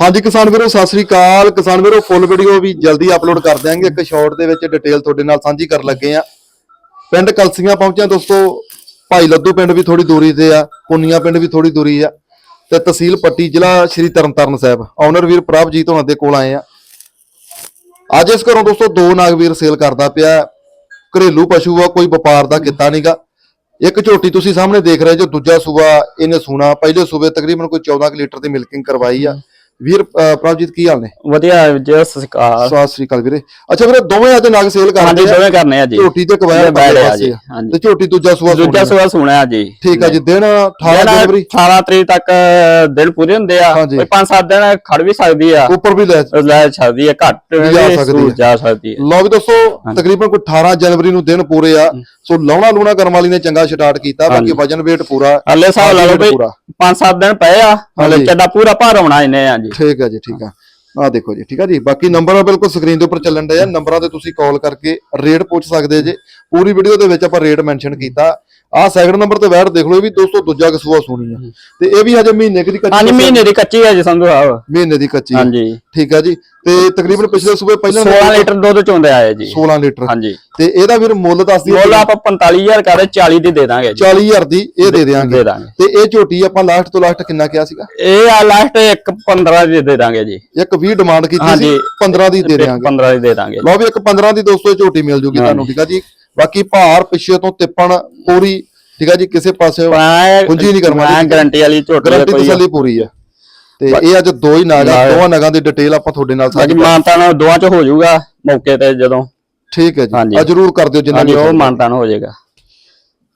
ਹਾਂਜੀ ਕਿਸਾਨ ਵੀਰੋ, ਸਤਿ ਸ੍ਰੀ ਅਕਾਲ। ਕਿਸਾਨ ਵੀਰੋ ਫੁੱਲ ਵੀਡੀਓ ਵੀ ਜਲਦੀ ਅਪਲੋਡ ਕਰ ਦਿਆਂਗੇ। ਇੱਕ ਸ਼ਾਰਟ ਦੇ ਵਿੱਚ ਡਿਟੇਲ ਤੁਹਾਡੇ ਨਾਲ ਸਾਂਝੀ ਕਰਨ ਲੱਗੇ ਆ ਪਿੰਡ ਕਲਸੀਆਂ ਪਹੁੰਚਿਆ ਦੋਸਤੋ, ਭਾਈ ਲੱਦੂ ਪਿੰਡ ਵੀ ਥੋੜੀ ਦੂਰੀ ਤੇ ਆ, ਪੁੰਨੀਆਂ ਪਿੰਡ ਵੀ ਥੋੜੀ ਦੂਰੀ ਆ। ਤੇ ਤਹਿਸੀਲ ਪੱਟੀ ਜ਼ਿਲ੍ਹਾ ਸ਼੍ਰੀ ਤਰਨਤਾਰਨ ਸਾਹਿਬ। ਓਨਰ ਵੀਰ ਪ੍ਰਭਜੀਤ ਹੋਣਾ ਦੇ ਕੋਲ ਆਏ ਆ। ਅੱਜ ਇਸ ਘਰੋਂ ਦੋਸਤੋ ਦੋ ਨਾਗਵੀਰ ਸੇਲ ਕਰਦਾ ਪਿਆ। ਘਰੇਲੂ ਪਸ਼ੂ ਆ, ਕੋਈ ਵਪਾਰ ਦਾ ਕੀਤਾ ਨਹੀਂਗਾ ਇੱਕ ਝੋਟੀ ਤੁਸੀਂ ਸਾਹਮਣੇ ਦੇਖ ਰਹੇ ਜੋ ਦੂਜਾ ਸੂਬਾ ਇਹਨੇ ਸੂਣਾ। ਪਹਿਲੇ ਸੂਬੇ ਤਕਰੀਬਨ ਕੋਈ 14 ਕੁ ਲੀਟਰ ਦੀ ਮਿਲਕਿੰਗ ਕਰਵਾਈ ਆ। ਵੀਰ ਪ੍ਰਭਜੀਤ ਕੀ ਹਾਲ ਨੇ? ਵਧੀਆ ਜੀ ਸਤਿ ਸ਼੍ਰੀ ਅਕਾਲ। ਸਤਿ ਸ੍ਰੀ ਅਕਾਲ ਵੀਰੇ। ਅੱਛਾ ਵੀਰੇ ਦੋਵੇਂ ਅੱਜ ਨਗ ਸੇਲ ਹਾਂਜੀ ਕਰਦੇ ਆ। ਦੋਵੇਂ ਕਰਨੇ ਆ ਜੀ। ਝੋਟੀ ਤੇ ਕਵਾਇਆ ਆ ਪਾਸੇ ਜੀ ਆ। ਹਾਂਜੀ। ਤੇ ਝੋਟੀ ਦੂਜਾ ਸੂਆ ਦੂਜਾ ਸੂਣਾ। ਸੂਆ ਸੁਣਿਆ ਜੀ। ਠੀਕ ਆ ਜੀ ਦਿਨ 18 ਜਿਹੜਾ ਜਨਵਰੀ 18 ਤਰੀਕ ਤੱਕ ਦਿਨ ਪੂਰੇ ਹੁੰਦੇ ਆ। ਹਾਂਜੀ। ਕੋਈ 5-7 ਦਿਨ ਖੜ ਵੀ ਸਕਦੀ ਆ। ਉੱਪਰ ਵੀ ਲੈ ਲੈ ਸਕਦੀ ਆ ਘੱਟ ਵੀ ਜਾ ਸਕਦੀ ਆ। ਜਾ ਸਕਦੀ ਹੈ ਲਓ ਵੀ ਦੋਸਤੋ ਤਕਰੀਬਨ ਕੋਈ 18 ਜਨਵਰੀ ਨੂੰ ਦਿਨ ਪੂਰੇ ਆ। ਸੋ ਲਾਉਣਾ ਲੂਣਾ ਕਰਮ ਵਾਲੀ ਨੇ ਚੰਗਾ ਸਟਾਰਟ ਕੀਤਾ ਬਾਕੀ ਹਾਂਜੀ। ਵਜਨ weight ਪੂਰਾ। ਹਲੇ ਸਾਹ ਲਾ ਲਓ ਬਈ ਪੂਰਾ। 5-7 ਦਿਨ ਪਏ ਆ। ਹਾਂਜੀ। ਹਲੇ ਚੱਡਾ ਪੂਰਾ ਭਾਰ ਆਉਣਾ ਇਹਨੇ ਆ ਜੀ ਠੀਕ ਆ ਜੀ, ਠੀਕ ਆ। ਆ ਦੇਖੋ ਜੀ, ਠੀਕ ਆ ਜੀ। ਬਾਕੀ ਨੰਬਰ ਬਿਲਕੁਲ ਸਕਰੀਨ ਦੇ ਉੱਪਰ ਚੱਲਣ ਡਿਆ ਨੰਬਰਾਂ ਤੇ ਤੁਸੀਂ ਕਾਲ ਕਰਕੇ ਰੇਟ ਪੁੱਛ ਸਕਦੇ ਜੇ। ਪੂਰੀ ਵੀਡੀਓ ਦੇ ਵਿੱਚ ਆਪਾਂ ਰੇਟ ਮੈਂਸ਼ਨ ਕੀਤਾ। ਆ ਸੈਕਿੰਡ ਨੰਬਰ ਤੇ ਬੈਠ ਦੇਖ ਲਓ ਇਹ ਵੀ ਦੋਸਤੋ ਦੂਜਾ ਕਸੂਆ ਸੁਣੀ ਆ। ਤੇ ਇਹ ਵੀ ਹਜੇ ਮਹੀਨੇ ਦੀ ਕੱਚੀ ਹਾਂਜੀ ਮਹੀਨੇ ਦੀ ਕੱਚੀ ਹੈ ਜੀ ਸੰਧੂ ਸਾਹਿਬ। ਮਹੀਨੇ ਦੀ ਕੱਚੀ। ਹਾਂਜੀ। ਠੀਕ ਆ ਜੀ। ਤੇ ਤਕਰੀਬਨ ਪਿਛਲੇ ਸੂਬੇ ਪਹਿਲਾਂ 16 ਲੀਟਰ ਦੁੱਧ ਚੋਂਦੇ ਆਏ ਜੀ। 16 ਲੀਟਰ। ਹਾਂਜੀ। ਤੇ ਇਹਦਾ ਵੀਰ ਮੁੱਲ ਦੱਸ ਦਈਏ ਮੁੱਲ ਆਪਾਂ 45000 ਕਰਦੇ 40 ਦੀ ਦੇ ਦਾਂਗੇ ਜੀ। 40000 ਦੀ ਇਹ ਦੇ ਦਾਂਗੇ। ਤੇ ਇਹ ਝੋਟੀ ਆਪਾਂ ਲਾਸਟ ਤੋਂ ਲਾਸਟ ਕਿੰਨਾ ਕਿਹਾ ਸੀਗਾ? ਇਹ ਆ ਲਾਸਟ ਇੱਕ 15 ਦੀ ਦੇ ਦਾਂਗੇ ਜੀ। ਇੱਕ 20 ਡਿਮਾਂਡ ਕੀਤੀ ਸੀ ਹਾਂਜੀ। 15 ਦੀ ਦੇ ਦਿਆਂਗੇ। 15 ਦੀ ਦੇ ਦਾਂਗੇ ਲਓ ਵੀ ਇੱਕ 15 ਦੀ ਦੋਸਤੋ ਝੋਟੀ ਮਿਲ ਜੂਗੀ ਤੁਹਾਨੂੰ ਠੀਕ ਆ ਜੀ। ਬਾਕੀ ਭਾਰ ਪਿੱਛੇ ਤੋਂ ਤਿੱਪਣ ਪੂਰੀ ਠੀਕ ਆ ਜੀ ਕਿਸੇ ਪਾਸੇ ਕੁੰਜੀ ਨਹੀਂ ਕਰਵਾਉਣੀ। ਮੈਂ ਗਾਰੰਟੀ ਵਾਲੀ ਝੋਟੀ ਗਰੰਟੀ ਤਸੱਲੀ ਪੂਰੀ ਆ। ਤੇ ਇਹ ਅੱਜ ਦੋ ਹੀ ਨਾਗ ਦੋਵਾਂ ਨਗਾਂ ਦੀ ਡਿਟੇਲ ਆਪਾਂ ਤੁਹਾਡੇ ਨਾਲ ਸਾਂਝੀ ਮਾਨਤਾ ਨਾਲ ਦੋਵਾਂ ਚ ਹੋ ਜਾਊਗਾ ਮੌਕੇ ਤੇ ਜਦੋਂ। ਠੀਕ ਹੈ ਜੀ। ਆ ਜਰੂਰ ਕਰ ਦਿਓ ਜਿੰਨਾ ਵੀ ਹੋ ਮਾਨਤਾ ਹੋ ਜਾਏਗਾ।